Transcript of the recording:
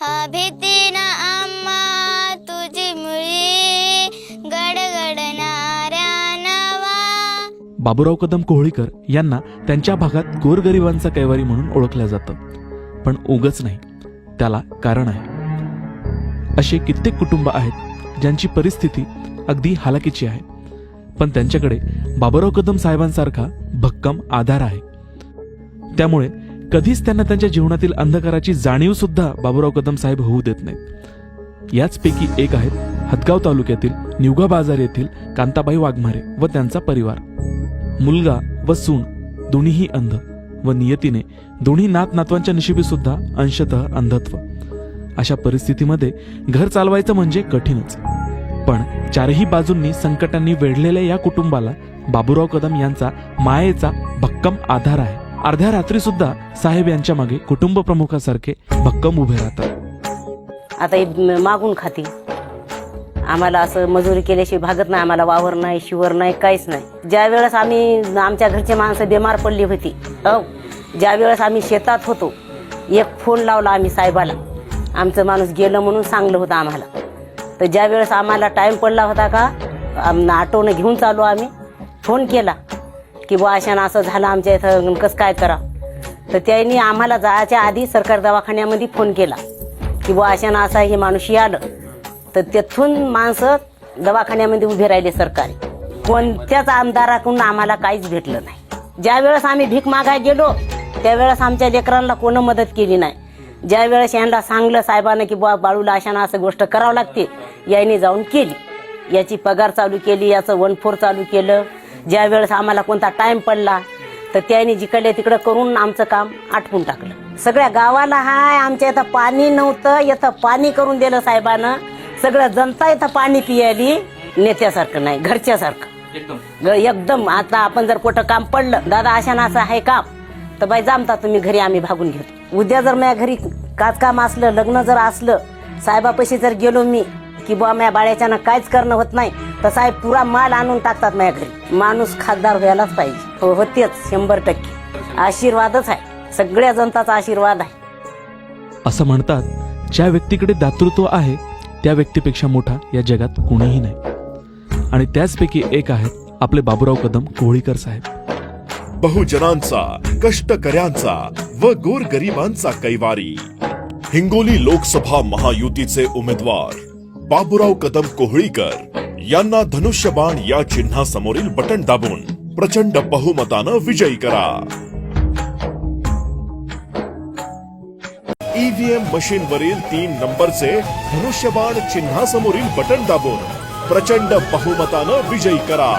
हा भीती ना आम्हा तुझी मुळी गडगडणाऱ्या नवा. बाबूराव कदम कोहळीकर यांना त्यांच्या भागात गोरगरिबांचा कैवारी म्हणून ओळखलं जातं. पण उगच नाही त्याला कारण आहे. असे कित्येक कुटुंब आहेत ज्यांची परिस्थिती अगदी हालाकीची आहे. पण त्यांच्याकडे बाबूराव कदम साहेबांसारखा भक्कम आधार आहे. त्यामुळे कधीच त्यांना त्यांच्या जीवनातील अंधकाराची जाणीव सुद्धा बाबूराव कदम साहेब होऊ देत नाहीत. याचपैकी एक आहेत हदगाव तालुक्यातील निवगा बाजार येथील कांताबाई वाघमारे व त्यांचा परिवार. मुलगा व सून दोन्हीही अंध व नियतीने दोन्ही नात नातवांच्या नशिबी सुद्धा अंशतः अंधत्व. अशा परिस्थितीमध्ये घर चालवायचं म्हणजे कठीणच. पण चारही बाजूंनी संकटांनी वेढलेल्या या कुटुंबाला बाबूराव कदम यांचा मायेचा भक्कम आधार आहे. अर्ध्या रात्री सुद्धा साहेब यांच्या मागे कुटुंब प्रमुखासारखे भक्कम उभे राहतात. आता हे मागून खाते. आम्हाला असं मजुरी केल्याशिवाय भागत नाही आम्हाला वावर नाही शिवर नाही काहीच नाही. ज्या वेळेस आम्ही आमच्या घरचे माणसं बेमार पडली होती हो ज्या वेळेस आम्ही शेतात होतो एक फोन लावला आम्ही साहेबाला. आमचं माणूस गेलं म्हणून सांगलं होतं आम्हाला. तर ज्या वेळेस आम्हाला टाईम पडला होता का आम- ऑटोनं घेऊन चालू आम्ही. फोन केला. की बुवा अशानं असं झालं आमच्या इथं कसं काय करा तर त्यांनी आम्हाला जायच्या आधी सरकार दवाखान्यामध्ये फोन केला. की बुवा अशानं असं हे माणूस आलं. तर तेथून माणसं दवाखान्यामध्ये उभे राहिले सरकारी. कोणत्याच आमदाराकडून आम्हाला काहीच भेटलं नाही. ज्या वेळेस आम्ही भीक मागाय गेलो त्यावेळेस आमच्या लेकरांना कोणं मदत केली नाही. ज्या वेळेस यांना सांगलं साहेबांना की बुवा बाळूला अशानं असं गोष्ट करावं लागते याने जाऊन केली. याची पगार चालू केली याचं वन फोर चालू केलं. ज्या वेळेस आम्हाला कोणता टाइम पडला तर त्याने जिकडे तिकडं करून आमचं काम आटपून टाकलं. सगळ्या गावाला हाय आमच्या इथं पाणी नव्हतं इथं पाणी करून दिलं साहेबानं. सगळं जनता इथं पाणी पियाली नेत्यासारखं नाही घरच्यासारखं. ग- एकदम. आता आपण जर कुठं काम पडलं दादा अशा असं आहे काम तर बाई जामता तुम्ही घरी आम्ही भागून घेतो. उद्या जर माझ्या घरी काच काम असलं लग्न जर असलं साहेबापाशी जर गेलो मी की बुवा माझ्या बाळ्याच्यानं काहीच करणं होत नाही. तर साहेब पुरा माल आणून टाकतात माझ्या घरी. माणूस खासदार व्हायलाच पाहिजे. हो होतेच शंभर टक्के. आशीर्वादच आहे. सगळ्या जनताचा आशीर्वाद आहे. असं म्हणतात ज्या व्यक्तीकडे दातृत्व आहे त्या व्यक्तीपेक्षा मोठा या जगात कोणीही नाही. आणि त्याचपैकी एक आहेत आपले बाबूराव कदम कोहळीकर साहेब. बहुजनांचा कष्टकऱ्यांचा व गोरगरिबांचा कैवारी. हिंगोली लोकसभा महायुतीचे उमेदवार. बाबुराव कदम कोहळीकर यांना धनुष्यबाण या चिन्हासमोरील बटन दाबून प्रचंड बहुमतानं विजयी करा. ईव्हीएम मशीन वरील तीन नंबरचे धनुष्यबाण चिन्हासमोरील बटन दाबून प्रचंड बहुमतानं विजयी करा.